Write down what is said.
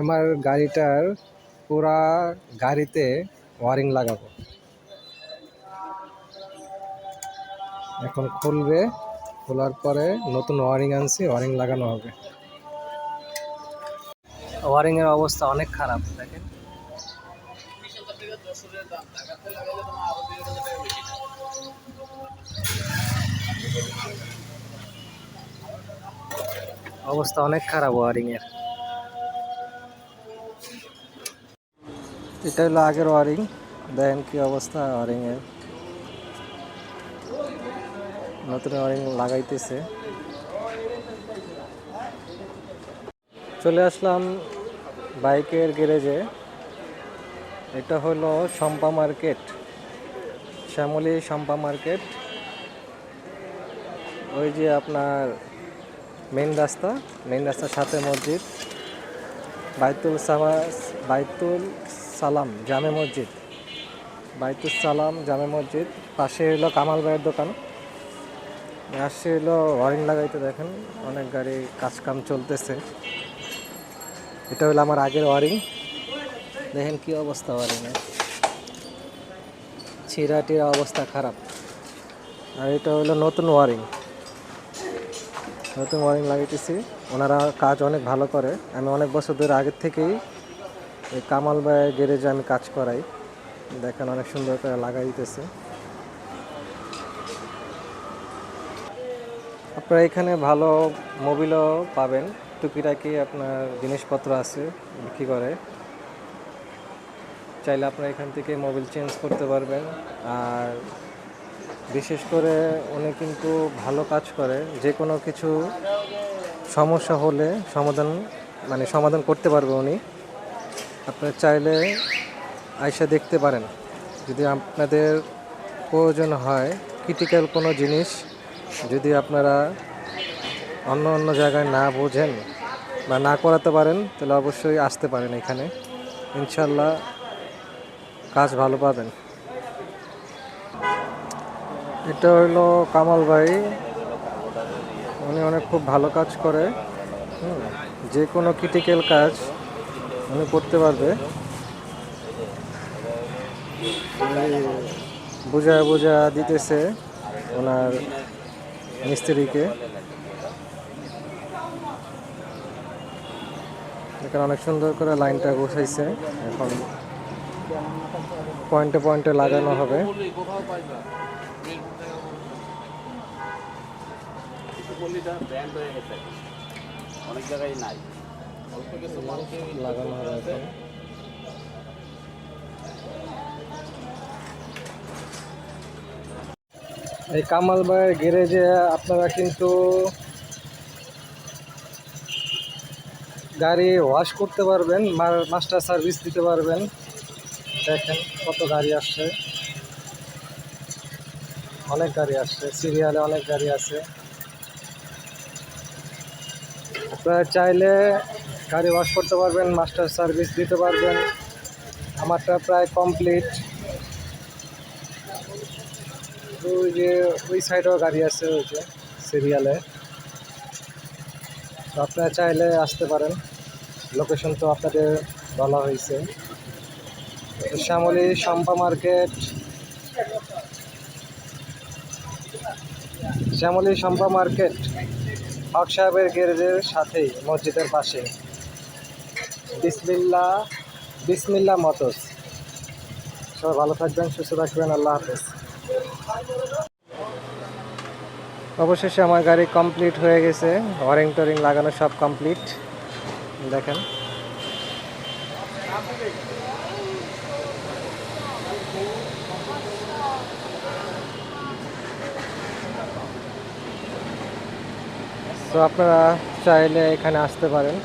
আমার গাড়িটার পুরা গাড়িতে ওয়ারিং লাগাবো। এখন খুলবে, খোলার পরে নতুন ওয়ারিং আনছি, ওয়ারিং লাগানো হবে। ওয়ারিং এর অবস্থা অনেক খারাপ, দেখেন। অবস্থা অনেক খারাপ ওয়ারিং এটা হলো আগের ওয়ারিং। দেখেন কি অবস্থা ওয়ারিং এর নতুন ওয়ারিং লাগাইতেছে। চলে আসলাম বাইকের গ্যারেজে। এটা হলো শম্পা মার্কেট, শ্যামলী শম্পা মার্কেট। ওই যে আপনার মেন রাস্তা মেন রাস্তার সাথে মসজিদ। বাইতুল সামা বাইতুল সালাম, জামে মসজিদ। বাইতুস সালাম, জামে মসজিদ। পাশে হলো কামাল ভাইয়ের দোকান। আসছে হলো ওয়ারিং লাগাইতে দেখেন, অনেক গাড়ি কাজ কাম চলতেছে। এটা হলো আমার আগের ওয়ারিং। দেখেন কি অবস্থা ওয়ারিংয়ের ছিঁড়াটির অবস্থা খারাপ। আর এটা হলো নতুন ওয়ারিং। নতুন ওয়ারিং লাগাইতেছি। ওনারা কাজ অনেক ভালো করে। আমি অনেক বছর ধরে আগের থেকেই এই কামাল ভাইয়ের গ্যারেজে আমি কাজ করাই। দেখেন অনেক সুন্দর করে লাগাই দিতেছে। আপনারা এখানে ভালো মোবিলও পাবেন। টুকিটাকি আপনার জিনিসপত্র আছে, বিক্রি করে। চাইলে আপনারা এখান থেকে মোবিল চেঞ্জ করতে পারবেন। আর বিশেষ করে উনি কিন্তু ভালো কাজ করে। যে কোনো কিছু সমস্যা হলে সমাধান মানে সমাধান করতে পারবে উনি। আপনারা চাইলে আইসা দেখতে পারেন। যদি আপনাদের প্রয়োজন হয় ক্রিটিক্যাল কোনো জিনিস যদি আপনারা অন্য অন্য জায়গায় না বোঝেন বা না করাতে পারেন, তাহলে অবশ্যই আসতে পারেন এখানে। ইনশাল্লাহ কাজ ভালো পাবেন। এটা হলো কামাল ভাই। উনি অনেক খুব ভালো কাজ করে। যে কোনো ক্রিটিক্যাল কাজ উনি করতে পারবে। বোঝা বোঝা দিতেছে ওনার মিস্ত্রিকে। এখানে অনেক সুন্দর করে লাইনটা গোছাইছে। এখন পয়েন্টে পয়েন্টে লাগানো হবে। অনেক জায়গায় নাই। এই কামাল ভাইয়ের গ্যারেজে আপনারা কিন্তু গাড়ি ওয়াশ করতে পারবেন মাস্টার সার্ভিস দিতে পারবেন। দেখেন কত গাড়ি আসছে। অনেক গাড়ি আসছে, সিরিয়ালে অনেক গাড়ি আছে। আপনারা চাইলে গাড়ি ওয়াশ করতে পারবেন মাস্টার সার্ভিস দিতে পারবেন। আমারটা প্রায় কমপ্লিট ওই যে, ওই সাইডেও গাড়ি আছে, ওই যে সিরিয়ালে তো আপনারা চাইলে আসতে পারেন। লোকেশন তো আপনাদের বলা হয়েছে। শ্যামলী শম্পা মার্কেট। শ্যামলী শম্পা মার্কেট, হক সাহেবের গ্যারেজের সাথেই, মসজিদের পাশে বিসমিল্লা বিসমিল্লা মটরস সবাই ভালো থাকবেন, সুস্থ থাকবেন, আল্লাহ হাফেজ। অবশেষে আমার গাড়ি কমপ্লিট হয়ে গেছে। ওয়ারিং টোরিং লাগানো সব কমপ্লিট দেখেন। তো আপনারা চাইলে এখানে আসতে পারেন।